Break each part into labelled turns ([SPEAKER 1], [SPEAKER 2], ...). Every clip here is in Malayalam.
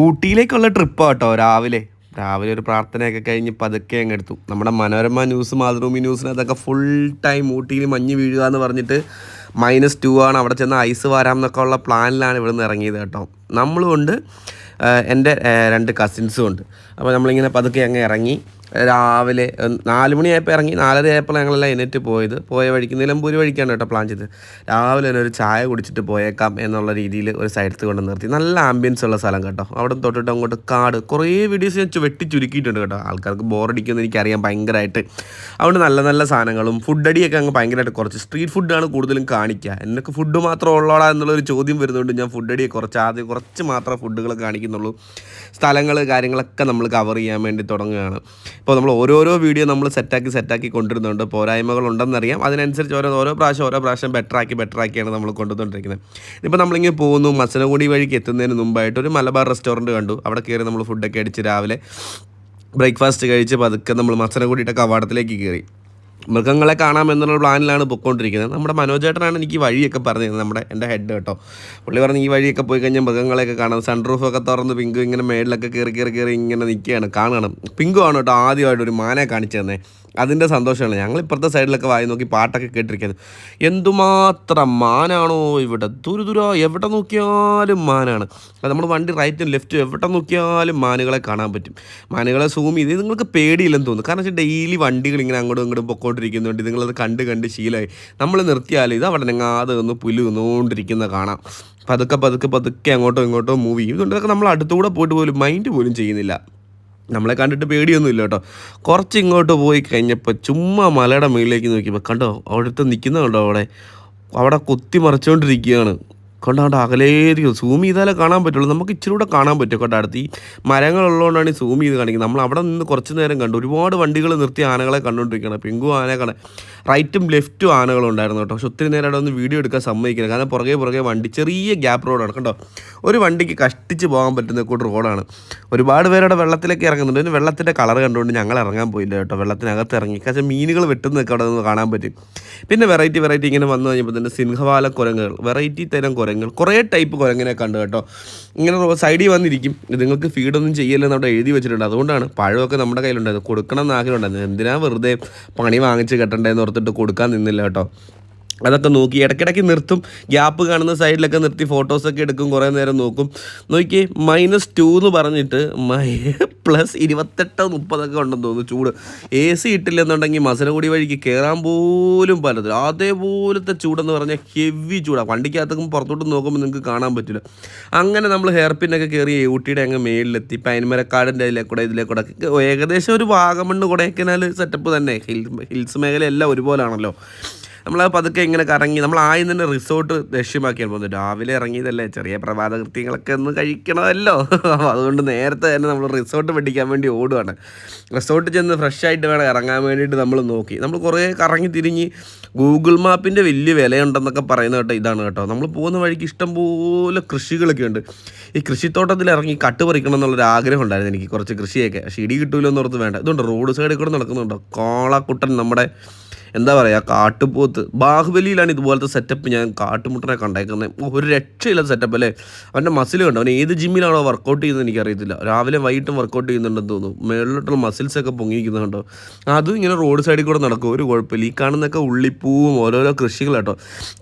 [SPEAKER 1] ഊട്ടിയിലേക്കുള്ള ട്രിപ്പ് കേട്ടോ രാവിലെ രാവിലെ ഒരു പ്രാർത്ഥനയൊക്കെ കഴിഞ്ഞ് പതുക്കെ അങ്ങ് എടുത്തു നമ്മുടെ മനോരമ ന്യൂസ് മാതൃഭൂമി അതൊക്കെ ഫുൾ ടൈം ഊട്ടിയിൽ മഞ്ഞ് വീഴുക എന്ന് പറഞ്ഞിട്ട് മൈനസ് ടു ആണ് അവിടെ ചെന്ന് ഐസ് വരാം എന്നൊക്കെ ഉള്ള പ്ലാനിലാണ് ഇവിടെ നിന്ന് ഇറങ്ങിയത് കേട്ടോ നമ്മളും ഉണ്ട് എൻ്റെ രണ്ട് കസിൻസും ഉണ്ട് അപ്പോൾ നമ്മളിങ്ങനെ പതുക്കെ അങ്ങ് ഇറങ്ങി രാവിലെ നാല് മണിയായപ്പോൾ ഇറങ്ങി നാലര ആയപ്പോൾ ഞങ്ങളെല്ലാം എണീറ്റ് പോയത് പോയ വഴിക്ക് നിലമ്പൂരി വഴിക്കാണ് കേട്ടോ പ്ലാൻ ചെയ്ത് രാവിലെ തന്നെ ഒരു ചായ കുടിച്ചിട്ട് പോയേക്കാം എന്നുള്ള രീതിയിൽ ഒരു സൈഡത്ത് കൊണ്ട് നിർത്തി നല്ല ആംബിയൻസ് ഉള്ള സ്ഥലം കേട്ടോ അവിടെ തൊട്ടിട്ട് അങ്ങോട്ട് കാട് കുറേ വീഡിയോസ് ഞാൻ വെട്ടി ചുരുക്കിയിട്ടുണ്ട് കേട്ടോ ആൾക്കാർക്ക് ബോറടിക്കുമെന്ന് എനിക്കറിയാം ഭയങ്കരമായിട്ട് അതുകൊണ്ട് നല്ല നല്ല സാധനങ്ങളും ഫുഡ് അടിയൊക്കെ അങ്ങ് ഭയങ്കരമായിട്ട് കുറച്ച് സ്ട്രീറ്റ് ഫുഡാണ് കൂടുതലും കാണിക്കുക എന്നൊക്കെ ഫുഡ് മാത്രം ഉള്ളോടാ എന്നുള്ളൊരു ചോദ്യം വരുന്നതുകൊണ്ട് ഞാൻ ഫുഡ് അടിയെ കുറച്ച് ആദ്യം കുറച്ച് മാത്രമേ ഫുഡുകൾ കാണിക്കുന്നുള്ളൂ സ്ഥലങ്ങൾ കാര്യങ്ങളൊക്കെ നമ്മൾ കവർ ചെയ്യാൻ വേണ്ടി തുടങ്ങുകയാണ് ഇപ്പോൾ നമ്മൾ ഓരോരോ വീഡിയോ നമ്മൾ സെറ്റാക്കി സെറ്റാക്കി കൊണ്ടുവരുന്നുണ്ട് പോരായ്മകൾ അറിയാം അതിനനുസരിച്ച് ഓരോ ഓരോ പ്രാവശ്യം ഓരോ പ്രാവശ്യം ബെറ്റർ ആക്കിയാണ് നമ്മൾ കൊണ്ടുവന്നുകൊണ്ടിരിക്കുന്നത് ഇപ്പോൾ നമ്മളിങ്ങനെ പോകുന്നു മസനഗുടി വഴിക്ക് എത്തുന്നതിന് മുമ്പായിട്ട് ഒരു മലബാർ റെസ്റ്റോറൻറ്റ് കണ്ടു അവിടെ കയറി നമ്മൾ ഫുഡൊക്കെ അടിച്ച് രാവിലെ ബ്രേക്ക്ഫാസ്റ്റ് കഴിച്ച് പതുക്കെ നമ്മൾ മസനഗുടിയുടെ കവാടത്തിലേക്ക് കയറി മൃഗങ്ങളെ കാണാം എന്നുള്ള പ്ലാനിലാണ് പോയിക്കൊണ്ടിരിക്കുന്നത് നമ്മുടെ മനോജേട്ടനാണ് എനിക്ക് വഴിയൊക്കെ പറഞ്ഞു നമ്മുടെ എൻ്റെ ഹെഡ് കേട്ടോ പുള്ളി പറഞ്ഞ് ഈ വഴിയൊക്കെ പോയി കഴിഞ്ഞാൽ മൃഗങ്ങളെയൊക്കെ കാണാം സൺറൂഫൊക്കെ തുറന്ന് പിങ്കു ഇങ്ങനെ മേളിലൊക്കെ കയറി കയറി കയറി ഇങ്ങനെ നിൽക്കുകയാണ് കാണണം പിങ്കു ആണ് കേട്ടോ ആദ്യമായിട്ട് ഒരു മാനെ കാണിച്ചു തന്നെ അതിൻ്റെ സന്തോഷമാണ് ഞങ്ങൾ ഇപ്പുറത്തെ സൈഡിലൊക്കെ വായി നോക്കി പാട്ടൊക്കെ കേട്ടിരിക്കുന്നത് എന്തുമാത്രം മാനാണോ ഇവിടെ ദൂരെ എവിടെ നോക്കിയാലും മാനാണ് നമ്മൾ വണ്ടി റൈറ്റും ലെഫ്റ്റും എവിടെ നോക്കിയാലും മാനുകളെ കാണാൻ പറ്റും മാനുകളെ സൂം ചെയ്ത് നിങ്ങൾക്ക് പേടിയില്ലെന്ന് തോന്നുന്നു കാരണം വെച്ചാൽ ഡെയിലി വണ്ടികൾ ഇങ്ങനെ അങ്ങോട്ടും ഇങ്ങോട്ടും പൊക്കോണ്ടിരിക്കുന്നുണ്ട് നിങ്ങളത് കണ്ട് കണ്ട് ശീലമായി നമ്മൾ നിർത്തിയാൽ ഇത് അവിടെ അത് ഒന്ന് പുല്ല് നിന്നുകൊണ്ടിരിക്കുന്നത് കാണാം പതുക്കെ പതുക്കെ പതുക്കെ അങ്ങോട്ടോ ഇങ്ങോട്ടോ മൂവ് ചെയ്യും ഇതുകൊണ്ടൊക്കെ നമ്മൾ അടുത്തുകൂടെ പോയിട്ട് പോലും മൈൻഡ് പോലും ചെയ്യുന്നില്ല നമ്മളെ കണ്ടിട്ട് ഇല്ല കേട്ടോ കുറച്ച് ഇങ്ങോട്ട് പോയി കഴിഞ്ഞപ്പോൾ ചുമ്മാ മലയുടെ മുകളിലേക്ക് നോക്കിയപ്പോൾ കണ്ടോ അവിടുത്തെ നിൽക്കുന്ന അവിടെ അവിടെ കുത്തി മറിച്ചുകൊണ്ടിരിക്കുകയാണ് കണ്ടാണ്ട് അകലേയിരിക്കും സൂം ചെയ്താലേ കാണാൻ പറ്റുള്ളൂ നമുക്ക് ഇച്ചിരി കൂടെ കാണാൻ പറ്റും കേട്ടോ അടുത്ത് ഈ മരങ്ങളുള്ളതുകൊണ്ടാണ് ഈ സൂം ചെയ്ത് കാണിക്കുന്നത് നമ്മൾ അവിടെ നിന്ന് കുറച്ച് നേരം കണ്ടു ഒരുപാട് വണ്ടികൾ നിർത്തി ആനകളെ കണ്ടുകൊണ്ടിരിക്കുകയാണ് പിങ്കു ആനകളെ റൈറ്റും ലെഫ്റ്റും ആനകളുണ്ടായിരുന്നു കേട്ടോ പക്ഷെ ഒത്തിരി നേരം അവിടെ ഒന്ന് വീഡിയോ എടുക്കാൻ സമ്മതിക്കില്ല കാരണം പുറകെ പുറകെ വണ്ടി ചെറിയ ഗ്യാപ്പ് റോഡാണ് കേട്ടോ ഒരു വണ്ടിക്ക് കഷ്ടിച്ച് പോകാൻ പറ്റുന്ന കൂട്ട് റോഡാണ് ഒരുപാട് പേരവിടെ വെള്ളത്തിലേക്ക് ഇറങ്ങുന്നുണ്ട് പിന്നെ വെള്ളത്തിൻ്റെ കളർ കണ്ടുകൊണ്ട് ഞങ്ങൾ ഇറങ്ങാൻ പോയില്ല കേട്ടോ വെള്ളത്തിനകത്ത് ഇറങ്ങി കാരണം മീനുകൾ വെട്ടുന്നൊക്കെ അവിടെ നിന്ന് കാണാൻ പറ്റും പിന്നെ വെറൈറ്റി വെറൈറ്റി ഇങ്ങനെ വന്നു കഴിഞ്ഞപ്പോൾ തന്നെ സിംഹവാല കുരങ്ങുകൾ വെറൈറ്റി തരം കുരങ്ങുകൾ കുറേ ടൈപ്പ് കുരങ്ങിനെ കണ്ടു കേട്ടോ ഇങ്ങനെ സൈഡിൽ വന്നിരിക്കും നിങ്ങൾക്ക് ഫീഡൊന്നും ചെയ്യില്ലെന്ന് അവിടെ എഴുതി വെച്ചിട്ടുണ്ട് അതുകൊണ്ടാണ് പഴമൊക്കെ നമ്മുടെ കയ്യിലുണ്ടായിരുന്നു കൊടുക്കണം എന്ന് ആഗ്രഹമുണ്ടായിരുന്നു എന്തിനാ വെറുതെ പണി വാങ്ങിച്ച് കെട്ടണ്ടേന്ന് ഓർത്തിട്ട് കൊടുക്കാൻ നിന്നില്ല കേട്ടോ അതൊക്കെ നോക്കി ഇടയ്ക്കിടയ്ക്ക് നിർത്തും ഗ്യാപ്പ് കാണുന്ന സൈഡിലൊക്കെ നിർത്തി ഫോട്ടോസൊക്കെ എടുക്കും കുറേ നേരം നോക്കും നോക്കി മൈനസ് ടു എന്ന് പറഞ്ഞിട്ട് മൈ പ്ലസ് ഇരുപത്തെട്ടോ മുപ്പതൊക്കെ ഉണ്ടെന്ന് തോന്നുന്നു ചൂട് എ സി ഇട്ടില്ലെന്നുണ്ടെങ്കിൽ കൂടി വഴിക്ക് കയറാൻ പോലും പറ്റത്തില്ല അതേപോലത്തെ ചൂടെന്ന് പറഞ്ഞാൽ ഹെവി ചൂടാണ് വണ്ടിക്കകത്തേക്കും പുറത്തോട്ട് നോക്കുമ്പോൾ നിങ്ങൾക്ക് കാണാൻ പറ്റില്ല അങ്ങനെ നമ്മൾ ഹെയർ പിന്നൊക്കെ കയറി ഊട്ടിയുടെ അങ്ങ് മേളിലെത്തി പൈൻമരക്കാടിൻ്റെ അതിലെ കൂടെ ഇതിലെ കൂടെ ഏകദേശം ഒരു വാഗമണ്ണ് കൊടൈക്കനാൽ സെറ്റപ്പ് തന്നെ ഹിൽ ഹിൽസ് ഒരുപോലെ ആണല്ലോ നമ്മൾ പതുക്കെ ഇങ്ങനെ കറങ്ങി നമ്മൾ ആദ്യം തന്നെ റിസോർട്ട് ലക്ഷ്യമാക്കിയാണ് പോകുന്നത് രാവിലെ ഇറങ്ങിയതല്ലേ ചെറിയ പ്രഭാത കൃത്യങ്ങളൊക്കെ ഒന്ന് കഴിക്കണമല്ലോ അതുകൊണ്ട് നേരത്തെ തന്നെ നമ്മൾ റിസോർട്ട് പഠിക്കാൻ വേണ്ടി ഓടുകയാണ് റിസോർട്ട് ചെന്ന് ഫ്രഷ് ആയിട്ട് വേണം ഇറങ്ങാൻ വേണ്ടിയിട്ട് നമ്മൾ നോക്കി നമ്മൾ കുറേ കറങ്ങി തിരിഞ്ഞ് ഗൂഗിൾ മാപ്പിൻ്റെ വലിയ വിലയുണ്ടെന്നൊക്കെ പറയുന്ന കേട്ടോ ഇതാണ് കേട്ടോ നമ്മൾ പോകുന്ന വഴിക്ക് ഇഷ്ടംപോലെ കൃഷികളൊക്കെ ഉണ്ട് ഈ കൃഷിത്തോട്ടത്തിൽ ഇറങ്ങി കട്ട് പറിക്കണം എന്നുള്ളൊരു ആഗ്രഹം ഉണ്ടായിരുന്നു എനിക്ക് കുറച്ച് കൃഷിയൊക്കെ പക്ഷേ ഇടി കിട്ടൂലോ എന്നോർത്ത് വേണ്ട ഇതുണ്ട് റോഡ് സൈഡിൽ കൂടെ നടക്കുന്നുണ്ടോ കോളക്കുട്ടൻ നമ്മുടെ എന്താ പറയുക കാട്ടുപോത്ത് ബാഹുബലിയിലാണ് ഇതുപോലത്തെ സെറ്റപ്പ് ഞാൻ കാട്ടുമുട്ടനെ കണ്ടേക്കുന്നത് ഒരു രക്ഷയില്ല സെറ്റപ്പ് അല്ലേ അവൻ്റെ മസിൽ കണ്ടു അവൻ ഏത് ജിമ്മിലാണോ വർക്കൗട്ട് ചെയ്യുന്നത് എനിക്കറിയത്തില്ല രാവിലെ വൈകിട്ടും വർക്കൗട്ട് ചെയ്യുന്നുണ്ടെന്ന് തോന്നുന്നു മേളിലോട്ടുള്ള മസിൽസൊക്കെ പൊങ്ങിയിരിക്കുന്നത് കണ്ടോ അതും ഇങ്ങനെ റോഡ് സൈഡിൽ കൂടെ നടക്കും ഒരു കുഴപ്പമില്ല ഈ കാണുന്നൊക്കെ ഉള്ളിപ്പൂവും ഓരോരോ കൃഷികളാട്ടോ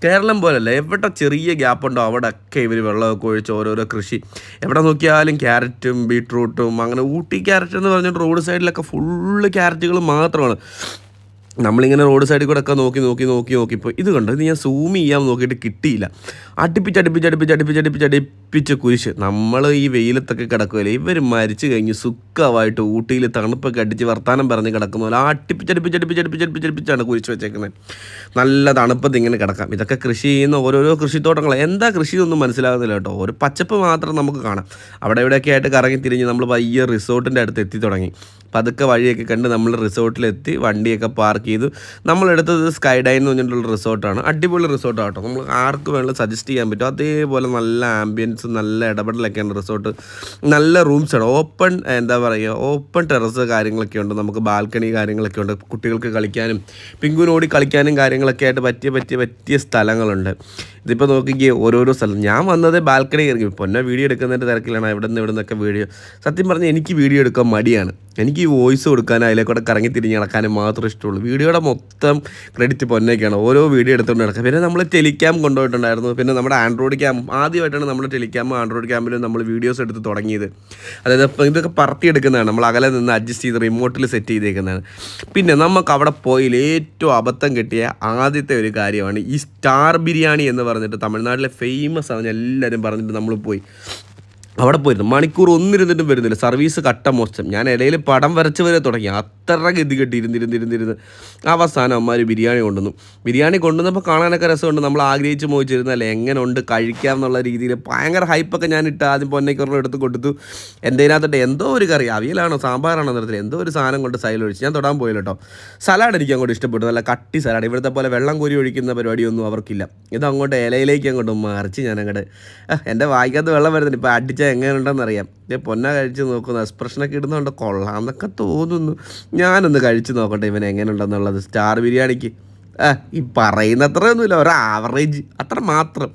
[SPEAKER 1] കേരളം പോലല്ല എവിടെ ചെറിയ ഗ്യാപ്പ് ഉണ്ടോ അവിടെയൊക്കെ ഇവർ വെള്ളമൊക്കെ ഒഴിച്ച് ഓരോരോ കൃഷി എവിടെ നോക്കിയാലും ക്യാരറ്റും ബീട്രൂട്ടും അങ്ങനെ ഊട്ടി ക്യാരറ്റ് എന്ന് പറഞ്ഞിട്ട് റോഡ് സൈഡിലൊക്കെ ഫുള്ള് ക്യാരറ്റുകൾ മാത്രമാണ് നമ്മളിങ്ങനെ റോഡ് സൈഡിൽ കൂടെ ഒക്കെ നോക്കി നോക്കി നോക്കി നോക്കി ഇപ്പോൾ ഇത് കണ്ടത് ഞാൻ സൂം ചെയ്യാൻ നോക്കിയിട്ട് കിട്ടിയില്ല അടുപ്പിച്ച് അടുപ്പിച്ച് അടുപ്പിച്ച് അടുപ്പിച്ച് അടുപ്പിച്ച് അടുപ്പിച്ച് കുരിശ് നമ്മൾ ഈ വെയിലത്തൊക്കെ കിടക്കുമല്ലേ ഇവർ മരിച്ചു കഴിഞ്ഞ് സുഖമായിട്ട് ഊട്ടിയിൽ തണുപ്പൊക്കെ അടിച്ച് വർത്താനം പറഞ്ഞ് കിടക്കുന്ന പോലെ അടുപ്പിച്ച് അടുപ്പിച്ച് അടുപ്പിച്ച് അടുപ്പിച്ച് അടുപ്പിച്ച് അടുപ്പിച്ചാണ് കുരിശ് വെച്ചേക്കുന്നത് നല്ല തണുപ്പത്ത് ഇങ്ങനെ കിടക്കാം ഇതൊക്കെ കൃഷി ചെയ്യുന്ന ഓരോരോ കൃഷിത്തോട്ടങ്ങൾ എന്താ കൃഷി എന്നൊന്നും മനസ്സിലാകുന്നില്ല കേട്ടോ ഒരു പച്ചപ്പ് മാത്രം നമുക്ക് കാണാം അവിടെ ഇവിടെയൊക്കെ ആയിട്ട് കറങ്ങി തിരിഞ്ഞ് നമ്മൾ വലിയ റിസോർട്ടിൻ്റെ അടുത്ത് എത്തി തുടങ്ങി അതൊക്കെ വഴിയൊക്കെ കണ്ട് നമ്മൾ റിസോർട്ടിലെത്തി വണ്ടിയൊക്കെ പാർക്ക് ചെയ്തു നമ്മളെടുത്തത് സ്കൈ ഡൈൻ എന്ന് പറഞ്ഞിട്ടുള്ള റിസോർട്ടാണ് അടിപൊളി റിസോർട്ടാണ് കേട്ടോ നമ്മൾ ആർക്ക് വേണമെങ്കിലും സജസ്റ്റ് ചെയ്യാൻ പറ്റും അതേപോലെ നല്ല ആംബിയൻസ് നല്ല ഇടപെടലൊക്കെയാണ് റിസോർട്ട് നല്ല റൂംസാണ് ഓപ്പൺ എന്താ പറയുക ഓപ്പൺ ടെറസ് കാര്യങ്ങളൊക്കെ ഉണ്ട് നമുക്ക് ബാൽക്കണി കാര്യങ്ങളൊക്കെ ഉണ്ട് കുട്ടികൾക്ക് കളിക്കാനും പിങ്കുനോടി കളിക്കാനും കാര്യങ്ങളൊക്കെ ആയിട്ട് പറ്റിയ പറ്റിയ പറ്റിയ സ്ഥലങ്ങളുണ്ട് ഇതിപ്പോൾ നോക്കിക്കേ ഓരോരോ സ്ഥലം ഞാൻ വന്നത് ബാൽക്കണി ഇറങ്ങി പൊന്നെ വീഡിയോ എടുക്കുന്നതിൻ്റെ തിരക്കിലാണ് ഇവിടെ നിന്ന് ഇവിടെ നിന്നൊക്കെ വീഡിയോ സത്യം പറഞ്ഞാൽ എനിക്ക് വീഡിയോ എടുക്കാൻ മടിയാണ് എനിക്ക് ഈ വോയിസ് കൊടുക്കാൻ അതിലേക്കൂടെ കറങ്ങി തിരിഞ്ഞ് നടക്കാനും മാത്രമേ ഇഷ്ടമുള്ളൂ വീഡിയോയുടെ മൊത്തം ക്രെഡിറ്റ് പൊന്നേക്കാണ് ഓരോ വീഡിയോ എടുത്തുകൊണ്ട് നടക്കുക പിന്നെ നമ്മൾ ടെലിക്യാം കൊണ്ടുപോയിട്ടുണ്ടായിരുന്നു പിന്നെ നമ്മുടെ ആൻഡ്രോയിഡ് ക്യാം ആദ്യമായിട്ടാണ് നമ്മൾ ടെലികാം ആൻഡ്രോയിഡ് ക്യാമ്പിലും നമ്മൾ വീഡിയോസ് എടുത്ത് തുടങ്ങിയത് അതായത് ഇതൊക്കെ പറത്തി എടുക്കുന്നതാണ് നമ്മൾ അകലെ നിന്ന് അഡ്ജസ്റ്റ് ചെയ്ത് റിമോട്ടിൽ സെറ്റ് ചെയ്തേക്കുന്നതാണ് പിന്നെ നമുക്ക് അവിടെ പോയിൽ ഏറ്റവും അബദ്ധം കിട്ടിയ ആദ്യത്തെ ഒരു കാര്യമാണ് ഈ സ്റ്റാർ ബിരിയാണി എന്ന് പറഞ്ഞിട്ട് തമിഴ്നാട്ടിലെ ഫേമസ് ആണ് എല്ലാവരും പറഞ്ഞിട്ട് നമ്മൾ പോയി അവിടെ പോയിരുന്നു മണിക്കൂർ ഒന്നിരുന്നിട്ടും വരുന്നില്ല സർവീസ് കട്ട മോശം ഞാൻ ഇടയിൽ പടം വരച്ച് വരെ തുടങ്ങി അത്ര ഗതി കെട്ടി അവസാനം അവസാനം ഒരു ബിരിയാണി കൊണ്ടുവന്നു ബിരിയാണി കൊണ്ടുവന്നപ്പോൾ കാണാനൊക്കെ രസമുണ്ട് നമ്മൾ ആഗ്രഹിച്ച് മോഹിച്ചിരുന്നല്ലേ എങ്ങനെയുണ്ട് കഴിക്കാം എന്നുള്ള രീതിയിൽ ഭയങ്കര ഹൈപ്പൊക്കെ ഞാൻ ഇട്ട് ആദ്യം പൊന്നയ്ക്കുള്ള എടുത്ത് കൊടുത്തു എന്തിനകത്തോട്ട് എന്തോ ഒരു കറി അവിയലാണോ സാമ്പാറാണോ നിറത്തിൽ എന്തോ ഒരു സാധനം കൊണ്ട് ഒഴിച്ച് ഞാൻ തൊടാൻ പോയില്ല കേട്ടോ സലാഡ് എനിക്ക് അങ്ങോട്ട് ഇഷ്ടപ്പെട്ടു നല്ല കട്ടി സലാഡ് ഇവിടുത്തെ പോലെ വെള്ളം കോരി ഒഴിക്കുന്ന പരിപാടിയൊന്നും അവർക്കില്ല ഇത് അങ്ങോട്ട് ഇലയിലേക്ക് അങ്ങോട്ട് മറിച്ച് ഞാൻ അങ്ങോട്ട് എൻ്റെ വായിക്കകത്ത് വെള്ളം വരുന്നുണ്ട് ഇപ്പോൾ അടിച്ച് കഴിച്ചാൽ അറിയാം ഞാൻ പൊന്ന കഴിച്ച് നോക്കുന്നു എക്സ്പ്രഷനൊക്കെ ഇടുന്നുണ്ട് കൊള്ളാന്നൊക്കെ തോന്നുന്നു ഞാനൊന്ന് കഴിച്ച് നോക്കട്ടെ ഇവൻ എങ്ങനെയുണ്ടെന്നുള്ളത് സ്റ്റാർ ബിരിയാണിക്ക് ആ ഈ പറയുന്നത്രയൊന്നുമില്ല ഒരു ആവറേജ് അത്ര മാത്രം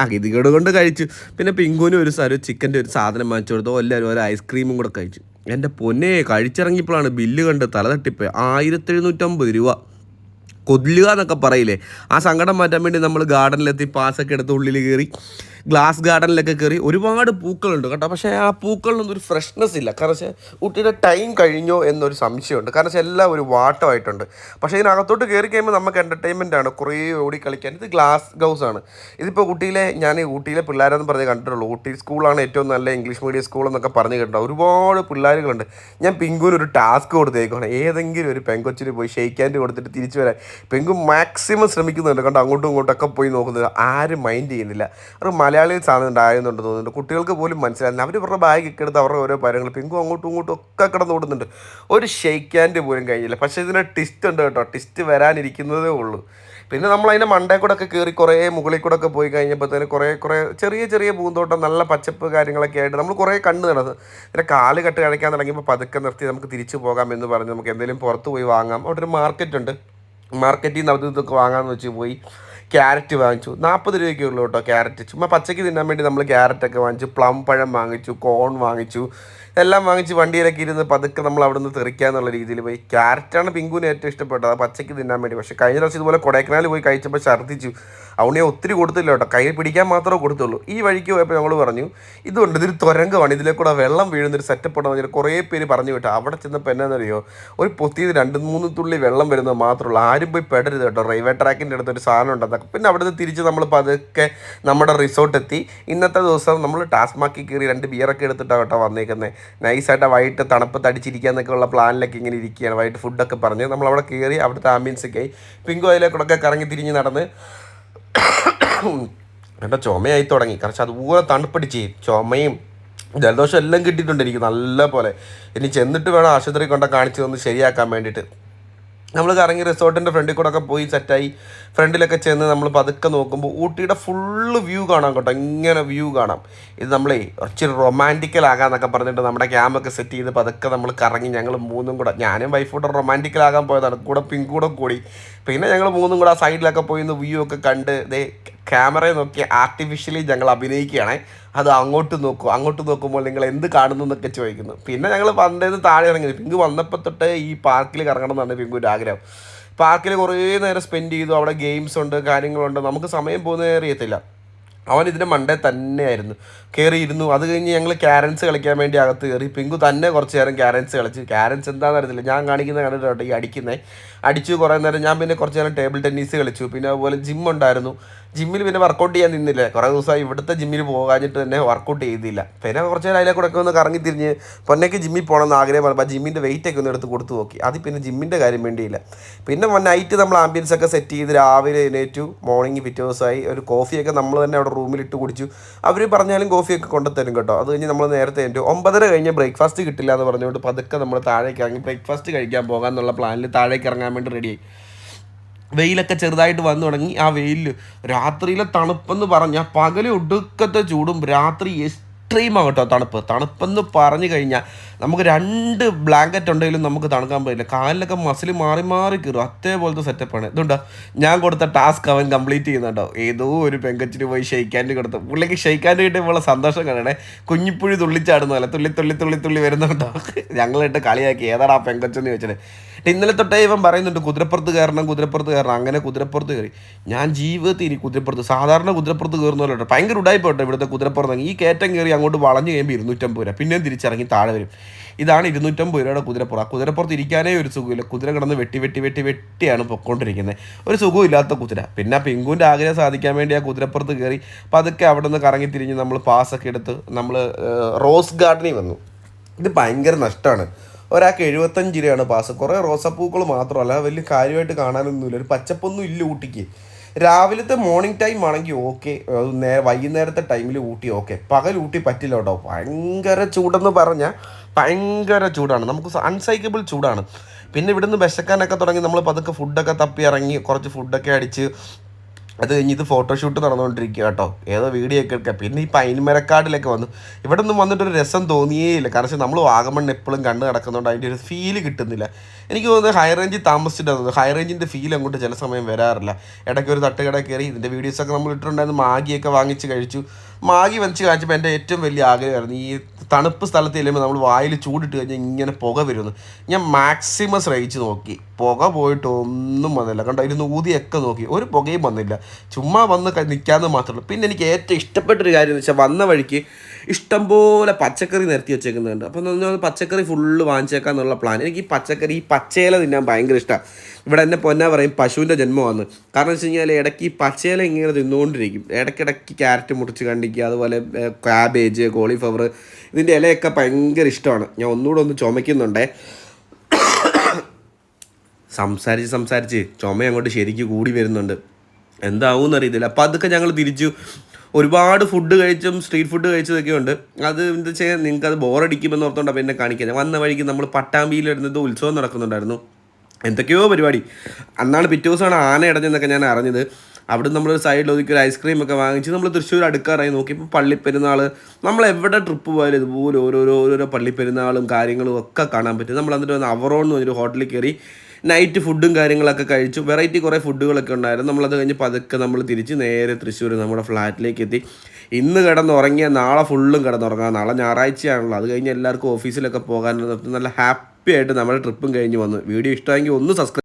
[SPEAKER 1] ആ ഗതികേട് കൊണ്ട് കഴിച്ചു പിന്നെ പിങ്കുവിന് ഒരു ഒരു ചിക്കൻ്റെ ഒരു സാധനം വാങ്ങിച്ചു കൊടുത്തു എല്ലാവരും ഒരു ഐസ്ക്രീമും കൂടെ കഴിച്ചു എൻ്റെ പൊന്നെ കഴിച്ചിറങ്ങിയപ്പോഴാണ് ബില്ല് കണ്ട് തലതട്ടിപ്പ് ആയിരത്തി എഴുന്നൂറ്റമ്പത് രൂപ കൊല്ലുക എന്നൊക്കെ പറയില്ലേ ആ സങ്കടം മാറ്റാൻ വേണ്ടി നമ്മൾ ഗാർഡനിലെത്തി പാസ്സൊക്കെ എടുത്ത് ഉള്ളിൽ കയറി ഗ്ലാസ് ഗാർഡനിലൊക്കെ കയറി ഒരുപാട് പൂക്കളുണ്ട് കേട്ടോ പക്ഷേ ആ പൂക്കളിലൊന്നും ഒരു ഫ്രഷ്നെസ് ഇല്ല കാരണം വെച്ചാൽ കുട്ടിയുടെ ടൈം കഴിഞ്ഞോ എന്നൊരു സംശയമുണ്ട് കാരണം വെച്ചാൽ എല്ലാം ഒരു വാട്ടമായിട്ടുണ്ട് പക്ഷേ ഇതിനകത്തോട്ട് കയറി കഴിയുമ്പോൾ നമുക്ക് എൻ്റർടൈൻമെൻ്റ് ആണ് കുറേ ഓടി കളിക്കാൻ ഇത് ഗ്ലാസ് ഗൗസ് ആണ് ഇതിപ്പോൾ കുട്ടിയിലെ ഞാൻ ഊട്ടിയിലെ പിള്ളേരെന്ന് പറഞ്ഞ് കണ്ടിട്ടുള്ളൂ ഊട്ടി സ്കൂളാണ് ഏറ്റവും നല്ല ഇംഗ്ലീഷ് മീഡിയം സ്കൂൾ എന്നൊക്കെ പറഞ്ഞ് കേട്ടോ ഒരുപാട് പിള്ളേരുകളുണ്ട് ഞാൻ പിങ്കുവിന് ഒരു ടാസ്ക് കൊടുത്തേക്കാണ് ഏതെങ്കിലും ഒരു പെങ്കൊച്ചിന് പോയി ഷെയ്ക്ക് കൊടുത്തിട്ട് തിരിച്ചു വരാൻ പെങ്കു മാക്സിമം ശ്രമിക്കുന്നുണ്ട് കണ്ടോ അങ്ങോട്ടും ഇങ്ങോട്ടൊക്കെ പോയി നോക്കുന്നത് ആരും മൈൻഡ് ചെയ്യുന്നില്ല അത് സാധനം ഉണ്ടായെന്നുണ്ട് തോന്നുന്നുണ്ട് കുട്ടികൾക്ക് പോലും മനസ്സിലാകുന്നില്ല അവർ ഇവരുടെ ഒക്കെ എടുത്ത് അവരുടെ ഓരോ കാര്യങ്ങൾ പിങ്കും അങ്ങോട്ടും ഇങ്ങോട്ടും ഒക്കെ കിടന്ന് ഓടുന്നുണ്ട് ഒരു ഷെയ്ക്കാൻ്റെ ഹാൻഡ് പോലും കഴിഞ്ഞില്ല പക്ഷേ ഇതിന് ടിസ്റ്റ് ഉണ്ട് കേട്ടോ ടിസ്റ്റ് വരാനിരിക്കുന്നതേ ഉള്ളൂ പിന്നെ നമ്മൾ അതിൻ്റെ മണ്ടേ കൂടെ ഒക്കെ കയറി കുറേ മുകളിൽ കൂടെ ഒക്കെ പോയി തന്നെ കുറേ കുറേ ചെറിയ ചെറിയ പൂന്തോട്ടം നല്ല പച്ചപ്പ് കാര്യങ്ങളൊക്കെ ആയിട്ട് നമ്മൾ കുറേ കണ്ടു നടന്നത് പിന്നെ കാല് കെട്ട് കഴിക്കാൻ തുടങ്ങിയപ്പോൾ പതുക്കെ നിർത്തി നമുക്ക് തിരിച്ചു പോകാം എന്ന് പറഞ്ഞ് നമുക്ക് എന്തെങ്കിലും പുറത്ത് പോയി വാങ്ങാം അവിടെ ഒരു മാർക്കറ്റുണ്ട് മാർക്കറ്റിൽ നിന്ന് അവധി ഇതൊക്കെ വാങ്ങാമെന്ന് വെച്ച് പോയി ക്യാരറ്റ് വാങ്ങിച്ചു നാൽപ്പത് രൂപയ്ക്ക് ഉള്ളൂ കേട്ടോ ക്യാരറ്റ് ചുമ്മാ പച്ചയ്ക്ക് തിന്നാൻ വേണ്ടി നമ്മൾ ക്യാരറ്റൊക്കെ വാങ്ങിച്ചു പ്ലം പഴം വാങ്ങിച്ചു കോൺ വാങ്ങിച്ചു എല്ലാം വാങ്ങിച്ച് വണ്ടിയിലൊക്കെ ഇരുന്ന് പതുക്കെ നമ്മൾ അവിടെ നിന്ന് തെറിക്കുക എന്നുള്ള രീതിയിൽ പോയി ക്യാരറ്റാണ് പിങ്കുവിന് ഏറ്റവും ഇഷ്ടപ്പെട്ടത് പച്ചയ്ക്ക് തിന്നാൻ വേണ്ടി പക്ഷേ കഴിഞ്ഞ പ്രാവശ്യം ഇതുപോലെ കൊടൈക്കനാൽ പോയി കഴിച്ചപ്പോൾ ഛർദ്ദിച്ചു അവനെ ഒത്തിരി കൊടുത്തില്ല കേട്ടോ കയ്യിൽ പിടിക്കാൻ മാത്രമേ കൊടുത്തുള്ളൂ ഈ വഴിക്ക് പോയപ്പോൾ ഞങ്ങൾ പറഞ്ഞു ഇതുണ്ട് ഇതൊരു തുരങ്കമാണ് ഇതിലെ കൂടെ വെള്ളം വീഴുന്നൊരു സെറ്റപ്പ് ഉണ്ടെന്ന് പറഞ്ഞാൽ കുറേ പേര് പറഞ്ഞു കേട്ടോ അവിടെ ചെന്നപ്പോൾ എന്നറിയോ ഒരു പൊത്തിയത് രണ്ട് മൂന്ന് തുള്ളി വെള്ളം വരുന്നത് മാത്രമേ ഉള്ളൂ ആരും പോയി പെടരുത് കേട്ടോ റെയിൽവേ ട്രാക്കിൻ്റെ അടുത്തൊരു സാധനം ഉണ്ടെന്ന് നടക്കും പിന്നെ അവിടെ നിന്ന് തിരിച്ച് നമ്മൾ പതുക്കെ നമ്മുടെ എത്തി ഇന്നത്തെ ദിവസം നമ്മൾ ടാസ്മാക്കി കയറി രണ്ട് ബിയറൊക്കെ എടുത്തിട്ടാണ് കേട്ടോ വന്നേക്കുന്നത് നൈസായിട്ട് വൈകിട്ട് തണുപ്പത്ത് അടിച്ചിരിക്കാന്നൊക്കെ ഉള്ള പ്ലാനിലൊക്കെ ഇങ്ങനെ ഇരിക്കുകയാണ് വൈകിട്ട് ഫുഡൊക്കെ പറഞ്ഞ് നമ്മൾ അവിടെ കയറി അവിടുത്തെ ആംബിയൻസൊക്കെ ആയി പിങ്കു അതിലേക്കൂടെ കറങ്ങി തിരിഞ്ഞ് നടന്ന് എൻ്റെ ചുമയായി തുടങ്ങി കാരണം അതുപോലെ തണുപ്പടിച്ച് ചുമയും ജലദോഷം എല്ലാം കിട്ടിയിട്ടുണ്ട് എനിക്ക് നല്ല പോലെ ഇനി ചെന്നിട്ട് വേണം ആശുപത്രി കൊണ്ട കാണിച്ചു തന്ന് ശരിയാക്കാൻ വേണ്ടിയിട്ട് നമ്മൾ കറങ്ങി റിസോർട്ടിൻ്റെ ഫ്രണ്ടിൽ കൂടെ ഒക്കെ പോയി സെറ്റായി ഫ്രണ്ടിലൊക്കെ ചെന്ന് നമ്മൾ പതുക്കെ നോക്കുമ്പോൾ ഊട്ടിയുടെ ഫുള്ള് വ്യൂ കാണാം കേട്ടോ ഇങ്ങനെ വ്യൂ കാണാം ഇത് നമ്മളേ കുറച്ച് റൊമാൻറ്റിക്കലാകാന്നൊക്കെ പറഞ്ഞിട്ട് നമ്മുടെ ക്യാമൊക്കെ സെറ്റ് ചെയ്ത് പതുക്കെ നമ്മൾ കറങ്ങി ഞങ്ങൾ മൂന്നും കൂടെ ഞാനും വൈഫോട്ട് റൊമാൻറ്റിക്കലാകാൻ പോയതാണ് കൂടെ പിങ്കൂടെ കൂടി പിന്നെ ഞങ്ങൾ മൂന്നും കൂടെ ആ സൈഡിലൊക്കെ പോയി ഒന്ന് വ്യൂ ഒക്കെ കണ്ട് ദേ ക്യാമറയെ നോക്കി ആർട്ടിഫിഷ്യലി ഞങ്ങൾ അഭിനയിക്കുകയാണ് അത് അങ്ങോട്ട് നോക്കൂ അങ്ങോട്ട് നോക്കുമ്പോൾ നിങ്ങൾ എന്ത് കാണുന്നു എന്നൊക്കെ ചോദിക്കുന്നു പിന്നെ ഞങ്ങൾ പണ്ടേത് താഴെ ഇറങ്ങി പിങ്ക് വന്നപ്പോൾ തൊട്ട് ഈ പാർക്കിൽ കറങ്ങണം എന്നാണ് പിങ്കുവിൻ്റെ ആഗ്രഹം പാർക്കിൽ കുറേ നേരം സ്പെൻഡ് ചെയ്തു അവിടെ ഗെയിംസ് ഉണ്ട് കാര്യങ്ങളുണ്ട് നമുക്ക് സമയം പോകുന്നതേ അറിയത്തില്ല അവൻ ഇതിൻ്റെ മണ്ടേ തന്നെയായിരുന്നു കയറിയിരുന്നു അത് കഴിഞ്ഞ് ഞങ്ങൾ ക്യാരൻസ് കളിക്കാൻ വേണ്ടി അകത്ത് കയറി പിങ്കു തന്നെ കുറച്ച് നേരം ക്യാരൻസ് കളിച്ച് ക്യാരൻസ് എന്താണെന്ന് അറിയത്തില്ല ഞാൻ കാണിക്കുന്ന കണ്ടിട്ടുണ്ട് ഈ അടിക്കുന്നത് അടിച്ചു കുറേ നേരം ഞാൻ പിന്നെ കുറച്ച് നേരം ടേബിൾ ടെന്നീസ് കളിച്ചു പിന്നെ അതുപോലെ ജിം ഉണ്ടായിരുന്നു ജിമ്മിൽ പിന്നെ വർക്കൗട്ട് ചെയ്യാൻ നിന്നില്ല കുറേ ദിവസമായി ഇവിടുത്തെ ജിമ്മിൽ പോകാഞ്ഞിട്ട് തന്നെ വർക്കൗട്ട് ചെയ്തില്ല പിന്നെ കുറച്ച് നേരം അതിലെ കൂടെ ഒന്ന് കറങ്ങി തിരിഞ്ഞ് പൊന്നേക്ക് ജിമ്മിൽ പോകണമെന്ന് ആഗ്രഹം അപ്പോൾ ജിമ്മിൻ്റെ വെയിറ്റൊക്കെ ഒന്ന് എടുത്ത് കൊടുത്തു നോക്കി അതിൽ പിന്നെ ജിമ്മിൻ്റെ കാര്യം വേണ്ടിയില്ല പിന്നെ നൈറ്റ് നമ്മൾ ആംബിയൻസ് ഒക്കെ സെറ്റ് ചെയ്ത് രാവിലെ എണീറ്റു മോർണിംഗ് പിറ്റേ ദിവസമായി ഒരു കോഫിയൊക്കെ നമ്മൾ തന്നെ അവിടെ റൂമിൽ ഇട്ട് കുടിച്ചു അവർ പറഞ്ഞാലും കോഫിയൊക്കെ കൊണ്ടുത്തരും കേട്ടോ അത് കഴിഞ്ഞ് നമ്മൾ നേരത്തെ എൻ്റെ ഒമ്പതര കഴിഞ്ഞ് ബ്രേക്ക്ഫാസ്റ്റ് കിട്ടില്ല എന്ന് പറഞ്ഞുകൊണ്ട് പതുക്കെ നമ്മൾ താഴേക്ക് ഇറങ്ങി ബ്രേക്ക്ഫാസ്റ്റ് കഴിക്കാൻ പോകാമെന്നുള്ള പ്ലാനിൽ താഴേക്ക് ഇറങ്ങാൻ വേണ്ടി റെഡിയായി വെയിലൊക്കെ ചെറുതായിട്ട് വന്നു തുടങ്ങി ആ വെയിൽ രാത്രിയിലെ തണുപ്പെന്ന് പറഞ്ഞാൽ പകല് ഒടുക്കത്തെ ചൂടും രാത്രി എക്സ്ട്രീം ആകട്ടോ തണുപ്പ് തണുപ്പെന്ന് പറഞ്ഞു കഴിഞ്ഞാൽ നമുക്ക് രണ്ട് ബ്ലാങ്കറ്റ് ഉണ്ടെങ്കിലും നമുക്ക് തണുക്കാൻ പറ്റില്ല കാലിലൊക്കെ മസിൽ മാറി മാറി കയറും അതേപോലത്തെ സെറ്റപ്പാണ് ഇതുണ്ടോ ഞാൻ കൊടുത്ത ടാസ്ക് അവൻ കംപ്ലീറ്റ് ചെയ്യുന്നുണ്ടോ ഏതോ ഒരു പെങ്കച്ചിന് പോയി ഷെയ്ക്കാൻ്റെ കൊടുത്തു പുള്ളിക്ക് ഷെയ്ക്കാൻ്റെ കിട്ടിയപ്പോൾ സന്തോഷം കാണണേ കുഞ്ഞിപ്പുഴി തുള്ളിച്ചാടുന്നതല്ല തുള്ളി തുള്ളി തുള്ളി തുള്ളി വരുന്നുണ്ടോ ഞങ്ങളിട്ട് കളിയാക്കി ഏതാടാ പെങ്കച്ചെന്ന് ചോദിച്ചത് എന്നിട്ട് ഇന്നലെ തൊട്ടേ ഇവൻ പറയുന്നുണ്ട് കുതിരപ്പുറത്ത് കയറണം കുതിരപ്പുറത്ത് കയറണം അങ്ങനെ കുതിരപ്പുറത്ത് കയറി ഞാൻ ജീവിതത്തിൽ ഇനി കുതിരപ്പുറത്ത് സാധാരണ കുതിരപ്പുറത്ത് കയറുന്നവരുണ്ട് ഭയങ്കര ഉടായിപ്പോട്ടെ ഇവിടുത്തെ കുതിരപ്പുറത്ത് ഈ കയറ്റം കയറി അങ്ങോട്ട് വളഞ്ഞു കഴിയുമ്പോൾ ഇരുന്നൂറ്റമ്പത് രൂപ പിന്നെയും തിരിച്ചിറങ്ങി താഴെ വരും ഇതാണ് ഇരുന്നൂറ്റമ്പത് രൂപയുടെ കുതിരപ്പുറം ആ കുതിരപ്പുറത്ത് ഇരിക്കാനേ ഒരു സുഖമില്ല കുതിര കിടന്ന് വെട്ടി വെട്ടി വെട്ടി വെട്ടിയാണ് പൊക്കോണ്ടിരിക്കുന്നത് ഒരു സുഖമില്ലാത്ത കുതിര പിന്നെ പിങ്കുവിൻ്റെ ആഗ്രഹം സാധിക്കാൻ വേണ്ടി ആ കുതിരപ്പുറത്ത് കയറി പതുക്കെ അവിടെ നിന്ന് തിരിഞ്ഞ് നമ്മൾ പാസ്സൊക്കെ എടുത്ത് നമ്മൾ റോസ് ഗാർഡനിൽ വന്നു ഇത് ഭയങ്കര നഷ്ടമാണ് ഒരാൾക്ക് എഴുപത്തഞ്ച് രൂപയാണ് പാസ് കുറേ റോസാപ്പൂക്കൾ മാത്രമല്ല വലിയ കാര്യമായിട്ട് കാണാനൊന്നുമില്ല ഒരു പച്ചപ്പൊന്നും ഇല്ല ഊട്ടിക്ക് രാവിലത്തെ മോർണിംഗ് ടൈം ആണെങ്കിൽ ഓക്കെ നേ വൈകുന്നേരത്തെ ടൈമിൽ ഊട്ടി ഓക്കെ പകൽ ഊട്ടി പറ്റില്ല കേട്ടോ ഭയങ്കര ചൂടെന്ന് പറഞ്ഞാൽ ഭയങ്കര ചൂടാണ് നമുക്ക് അൺസൈക്കബിൾ ചൂടാണ് പിന്നെ ഇവിടുന്ന് വിശക്കാനൊക്കെ തുടങ്ങി നമ്മൾ പതുക്കെ ഫുഡൊക്കെ തപ്പി ഇറങ്ങി കുറച്ച് ഫുഡൊക്കെ അടിച്ച് അത് കഴിഞ്ഞ് ഇത് ഫോട്ടോഷൂട്ട് നടന്നുകൊണ്ടിരിക്കുക കേട്ടോ ഏതോ വീഡിയോ ഒക്കെ എടുക്കുക പിന്നെ ഈ പൈൻമരക്കാടിലൊക്കെ വന്നു ഇവിടെ ഒന്നും വന്നിട്ടൊരു രസം തോന്നിയേ ഇല്ല കാരണം നമ്മൾ വാഗമണ്ണ് എപ്പോഴും കണ്ടു നടക്കുന്നതുകൊണ്ട് അതിൻ്റെ ഒരു ഫീല് കിട്ടുന്നില്ല എനിക്ക് തോന്നുന്നത് ഹൈ റേഞ്ചിൽ താമസിച്ചിട്ടാണ് തോന്നുന്നത് ഹൈ റേഞ്ചിൻ്റെ ഫീൽ അങ്ങോട്ട് ചില സമയം വരാറില്ല ഇടയ്ക്ക് ഒരു തട്ടുകട കയറി ഇതിൻ്റെ വീഡിയോസൊക്കെ നമ്മൾ ഇട്ടിട്ടുണ്ടായിരുന്നു മാഗിയൊക്കെ വാങ്ങിച്ച് കഴിച്ചു മാഗി വലിച്ച് കാണിച്ചപ്പോൾ എൻ്റെ ഏറ്റവും വലിയ ആഗ്രഹമായിരുന്നു ഈ തണുപ്പ് സ്ഥലത്ത് ചെല്ലുമ്പോൾ നമ്മൾ വായിൽ ചൂടിട്ട് കഴിഞ്ഞാൽ ഇങ്ങനെ പുക വരുന്നു ഞാൻ മാക്സിമം ശ്രമിച്ച് നോക്കി പുക പോയിട്ട് ഒന്നും വന്നില്ല കണ്ടോ ഇരുന്ന് ഊതിയൊക്കെ നോക്കി ഒരു പുകയും വന്നില്ല ചുമ്മാ വന്ന് നിൽക്കാമെന്ന് മാത്രമേ പിന്നെ എനിക്ക് ഏറ്റവും ഇഷ്ടപ്പെട്ടൊരു കാര്യം എന്ന് വെച്ചാൽ വന്ന വഴിക്ക് ഇഷ്ടംപോലെ പച്ചക്കറി നിരത്തി വെച്ചേക്കുന്നുണ്ട് അപ്പോൾ എന്ന് പറഞ്ഞാൽ പച്ചക്കറി ഫുള്ള് വാങ്ങിച്ചേക്കാന്നുള്ള പ്ലാൻ എനിക്ക് ഈ പച്ചക്കറി ഈ പച്ചയില തിന്നാൻ ഭയങ്കര ഇഷ്ടമാണ് ഇവിടെ എന്നെ പൊന്ന പറയും പശുവിൻ്റെ ജന്മമാണ് കാരണം വെച്ച് കഴിഞ്ഞാൽ ഇടയ്ക്ക് ഈ പച്ചയില ഇങ്ങനെ തിന്നുകൊണ്ടിരിക്കും ഇടയ്ക്കിടയ്ക്ക് ക്യാരറ്റ് മുറിച്ച് കണ്ടിക്കുക അതുപോലെ ക്യാബേജ് കോളിഫ്ലവർ ഇതിൻ്റെ ഇലയൊക്കെ ഭയങ്കര ഇഷ്ടമാണ് ഞാൻ ഒന്നുകൂടെ ഒന്ന് ചുമയ്ക്കുന്നുണ്ടേ സംസാരിച്ച് സംസാരിച്ച് ചുമ അങ്ങോട്ട് ശരിക്കും കൂടി വരുന്നുണ്ട് എന്താവും അറിയത്തില്ല അപ്പോൾ അതൊക്കെ ഞങ്ങൾ തിരിച്ചു ഒരുപാട് ഫുഡ് കഴിച്ചും സ്ട്രീറ്റ് ഫുഡ് കഴിച്ചതൊക്കെ ഉണ്ട് അത് എന്താ വെച്ചാൽ നിങ്ങൾക്ക് അത് ബോറടിക്കുമെന്ന് ഓർത്തുകൊണ്ട് അപ്പം എന്നെ കാണിക്കാം വന്ന വഴിക്ക് നമ്മൾ പട്ടാമ്പിയിൽ വരുന്നത് ഉത്സവം നടക്കുന്നുണ്ടായിരുന്നു എന്തൊക്കെയോ പരിപാടി അന്നാണ് പിറ്റേ ദിവസമാണ് ആന ഇടഞ്ഞെന്നൊക്കെ ഞാൻ അറിഞ്ഞത് അവിടെ നമ്മൾ സൈഡിൽ ഒതുക്കി ഒരു ഐസ്ക്രീം ഒക്കെ വാങ്ങിച്ച് നമ്മൾ തൃശ്ശൂർ അടുക്കാറായി നോക്കിയപ്പോൾ പള്ളിപ്പെരുന്നാൾ നമ്മൾ എവിടെ ട്രിപ്പ് പോയാലും ഇതുപോലെ ഓരോരോ ഓരോരോ പള്ളിപ്പെരുന്നാളും കാര്യങ്ങളും ഒക്കെ കാണാൻ പറ്റും നമ്മൾ എന്നിട്ട് വന്ന് അവറോൺ എന്ന് പറഞ്ഞൊരു ഹോട്ടലിൽ കയറി നൈറ്റ് ഫുഡും കാര്യങ്ങളൊക്കെ കഴിച്ചു വെറൈറ്റി കുറേ ഫുഡുകളൊക്കെ ഉണ്ടായിരുന്നു നമ്മളത് കഴിഞ്ഞ് പതുക്കെ നമ്മൾ തിരിച്ച് നേരെ തൃശ്ശൂർ നമ്മുടെ ഫ്ലാറ്റിലേക്ക് എത്തി ഇന്ന് കിടന്നുറങ്ങിയാൽ നാളെ ഫുള്ളും കിടന്നുറങ്ങാം നാളെ ഞായറാഴ്ചയാണല്ലോ അത് കഴിഞ്ഞ് എല്ലാവർക്കും ഓഫീസിലൊക്കെ പോകാനുള്ള നല്ല ഹാപ്പി ഹാപ്പിയായിട്ട് നമ്മുടെ ട്രിപ്പും കഴിഞ്ഞ് വന്നു വീഡിയോ ഇഷ്ടമായെങ്കിൽ ഒന്ന് സബ്സ്ക്രൈബ്